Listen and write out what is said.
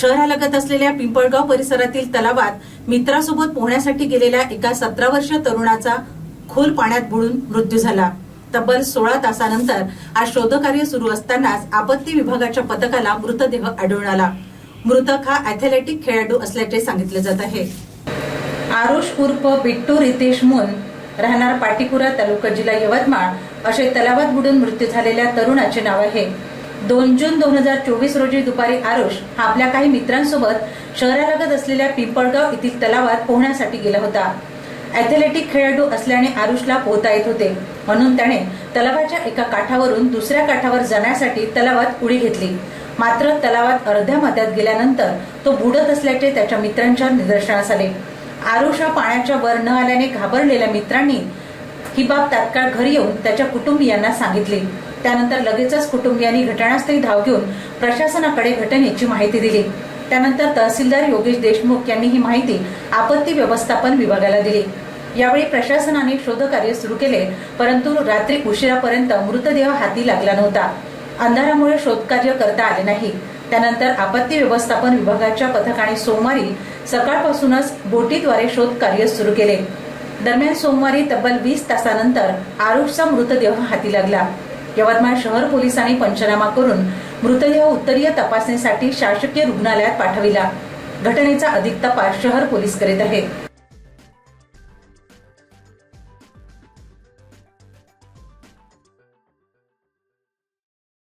शहरालगत असलेल्या पिंपळगाव परिसरातील तलावात मित्रासोबत पोहण्यासाठी गेलेल्या एका सतरा वर्षीय तरुणाचा खोल पाण्यात बुडून मृत्यू झाला. तब्बल सोळा तासानंतर आज शोधकार्य सुरू असतानाच आपत्ती विभागाच्या पथकाला मृतदेह आढळून आला. मृतक हा ॲथलेटिक खेळाडू असल्याचे सांगितले जात आहे. आरुष उर्फ बिट्टू रितेश मुन राहणार पाटीपुरा तालुका जिल्हा यवतमाळ असे तलावात बुडून मृत्यू झालेल्या तरुणाचे नाव आहे. दोन जून दोन हजार चोवीस रोजी दुपारी आरुष हा आपल्या काही मित्रांसोबत शहरालगत असलेल्या पिंपळगाव येथील तलावात पोहण्यासाठी गेला होता. ॲथलेटिक खेळाडू असल्याने आरुषला पोहता येत होते. म्हणून त्याने तलावाच्या एका काठावरून दुसऱ्या काठावर जाण्यासाठी तलावात उडी घेतली. मात्र तलावात अर्ध्या मध्यात गेल्यानंतर तो बुडत असल्याचे त्याच्या मित्रांच्या निदर्शनास आले. आरुष हा पाण्याच्या वर न आल्याने घाबरलेल्या मित्रांनी ही बाब तात्काळ घरी येऊन त्याच्या कुटुंबियांना सांगितली. त्यानंतर लगेचच कुटुंबियांनी घटनास्थळी धाव घेऊन प्रशासनाकडे घटनेची माहिती दिली. त्यानंतर तहसीलदार योगेश देशमुख यांनी ही माहिती आपत्ती व्यवस्थापन विभागाला दिली. यावेळी प्रशासनाने शोधकार्य सुरू केले परंतु रात्री उशिरापर्यंत मृतदेह हाती लागला नव्हता. अंधारामुळे शोधकार्य करता आले नाही. त्यानंतर आपत्ती व्यवस्थापन विभागाच्या पथकाने सोमवारी सकाळपासूनच बोटीद्वारे शोधकार्य सुरू केले. दरम्यान सोमवारी तब्बल वीस तासानंतर आरुषचा मृतदेह हाती लागला. यवतमाळ शहर पोलिसांनी पंचनामा करून मृतदेह उत्तरीय तपासणीसाठी शासकीय रुग्णालयात पाठविला. घटनेचा अधिक तपास शहर पोलीस करीत आहेत